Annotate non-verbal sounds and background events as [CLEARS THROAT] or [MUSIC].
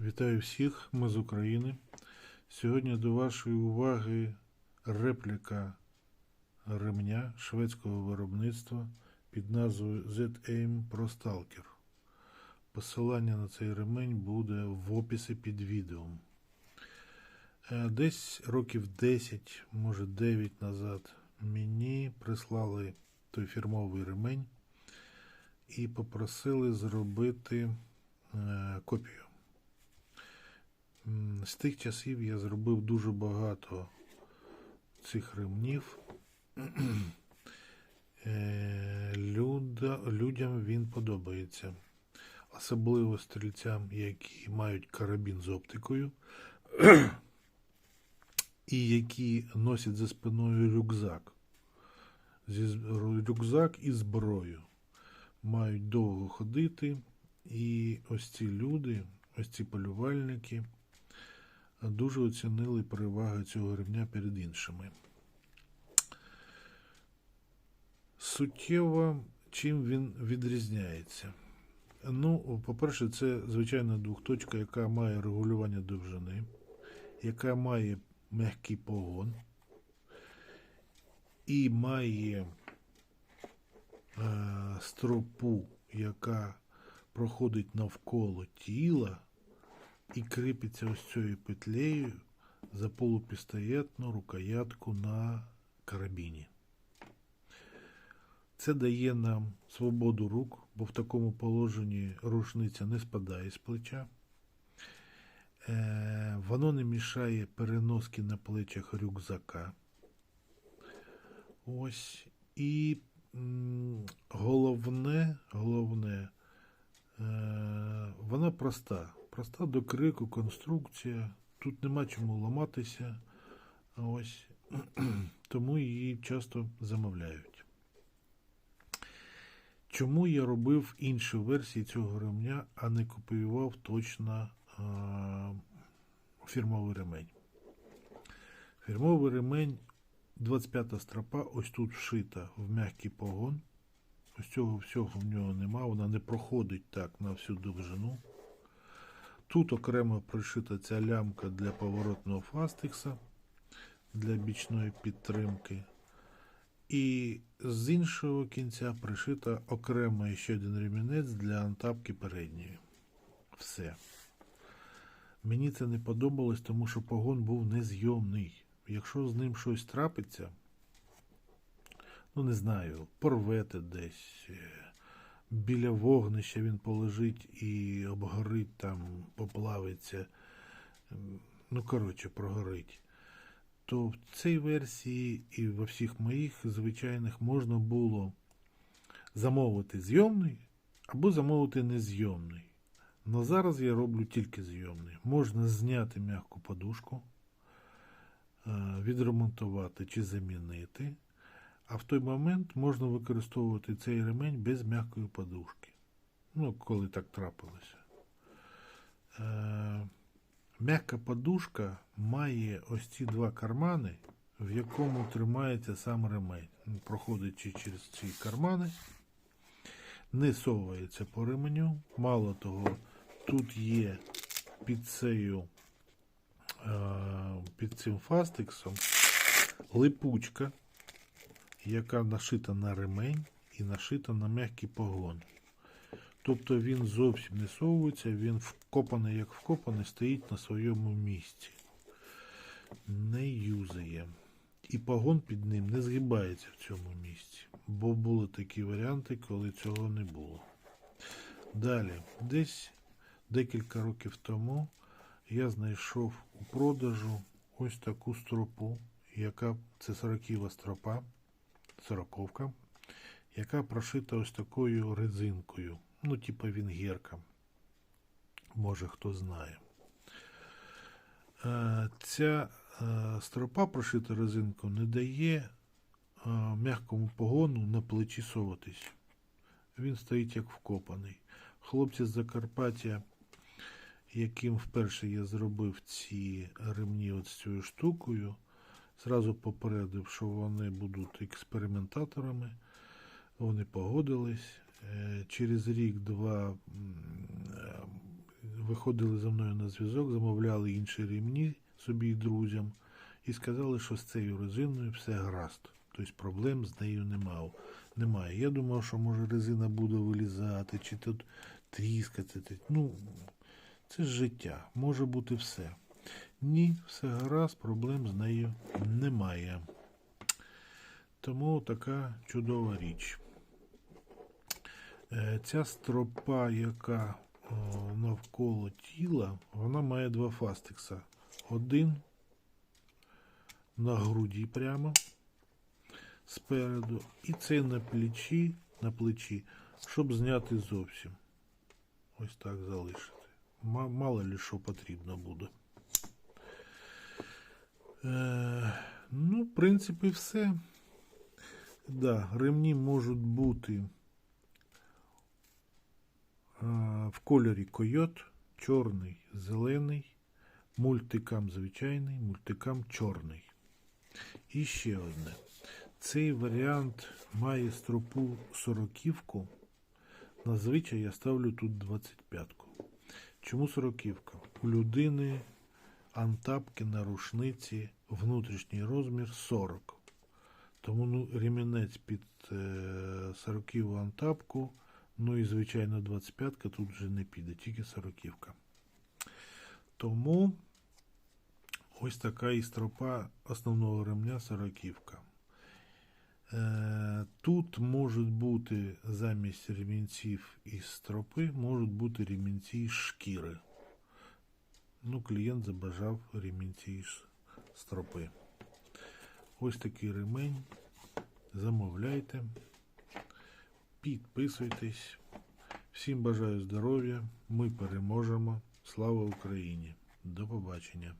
Вітаю всіх, ми з України. Сьогодні до вашої уваги репліка ремня шведського виробництва під назвою Z-Aim Pro Stalker. Посилання на цей ремень буде в описі під відео. Е, Десь років 10, може 9 назад, мені прислали той фірмовий ремень і попросили зробити е, копію. З тих часів я зробив дуже багато цих ремнів. [CLEARS THROAT] Е, Люда, людям він подобається. Особливо стрільцям, які мають карабін з оптикою, [CLEARS THROAT] і які носять за спиною рюкзак. Зі рюкзак і зброю. Мають довго ходити. І ось ці люди, ось ці полювальники дуже оцінили переваги цього рівня перед іншими. Суттєво, чим він відрізняється? Ну, по-перше, це звичайна двохточка, яка має регулювання довжини, яка має м'який погон і має е, стропу, яка проходить навколо тіла і кріпиться ось цією петлею за полупістолетну рукоятку на карабіні. Це дає нам свободу рук, бо в такому положенні рушниця не спадає з плеча. Е, воно не мішає переноски на плечах рюкзака. Ось. І головне, головне, е, вона проста. Проста до крику конструкція. Тут нема чому ламатися. Ось. [CLEARS THROAT] Тому її часто замовляють. Чому я робив інші версії цього ремня, а не копіював точно е, фірмовий ремень? Фірмовий ремень 25 стропа ось тут вшита в м'який погон. Ось цього всього в нього нема, вона не проходить так на всю довжину. Тут окремо пришита ця лямка для поворотного фастикса для бічної підтримки. І з іншого кінця пришита окремо ще один ремінець для антапки передньої. Все. Мені це не подобалось, тому що погон був незйомний. Якщо з ним щось трапиться, ну не знаю, порвете десь, е, біля вогнища він полежить і обгорить там, поплавиться, ну коротше, прогорить. То в цій версії і во всіх моїх звичайних можна було замовити зйомний або замовити незйомний. Но зараз я роблю тільки зйомний. Можна зняти м'яку подушку, е, відремонтувати чи замінити. А в той момент можна використовувати цей ремень без м'якої подушки. Ну, коли так трапилося. Е, М'яка подушка має ось ці два кармани, в якому тримається сам ремень. Проходячи через ці кармани, не совається по ременю. Мало того, тут є під цею, е, під цим фастексом липучка, яка нашита на ремень і нашита на м'який погон. Тобто він зовсім не совується, він вкопаний, як вкопаний, стоїть на своєму місці. Не юзає. І погон під ним не згибається в цьому місці. Бо були такі варіанти, коли цього не було. Далі, десь декілька років тому я знайшов у продажу ось таку стропу, яка це сороківа стропа, сороковка, яка прошита ось такою резинкою. Ну, типа вінгерка. Може, хто знає. Е, Ця е, стропа прошита резинкою не дає е, м'якому погону на плечі соватись. Він стоїть як вкопаний. Хлопці з Закарпаття, яким вперше я зробив ці ремні от цією штукою, зразу попередив, що вони будуть експериментаторами. Вони погодились. Е, Через рік-два е, виходили за мною на зв'язок, замовляли інші ремні собі і друзям і сказали, що з цією резиною все гаразд. Тобто проблем з нею немає. немає. Я думав, що може резина буде вилізати, чи тут тріскати. Ну, це ж життя, може бути все. Ні, все гаразд, проблем з нею немає. Тому така чудова річ. Е, Ця стропа, яка навколо тіла, вона має два фастикса. Один на груді прямо спереду, і цей на плечі, на плечі, щоб зняти зовсім. Ось так залишити. Мало ли що потрібно буде. Е, ну, в принципі, все. Да, ремні можуть бути е, в кольорі койот, чорний, зелений, мультикам звичайний, мультикам чорний. І ще одне. Цей варіант має стропу сороківку. Зазвичай я ставлю тут 25-ку. Чому сороківка? У людини антапки на рушниці внутрішній розмір 40. Тому ну, ремінець під е, 40 антапку, ну і звичайно 25-ка тут вже не піде, тільки 40-ка. Тому ось така і стропа основного ремня 40-ка. Е, Тут можуть бути замість ремінців із стропи, можуть бути ремінці шкіри. Ну, клієнт забажав ремінці цієї стропи. Ось такий ремень. Замовляйте, підписуйтесь. Всім бажаю здоров'я. Ми переможемо. Слава Україні! До побачення!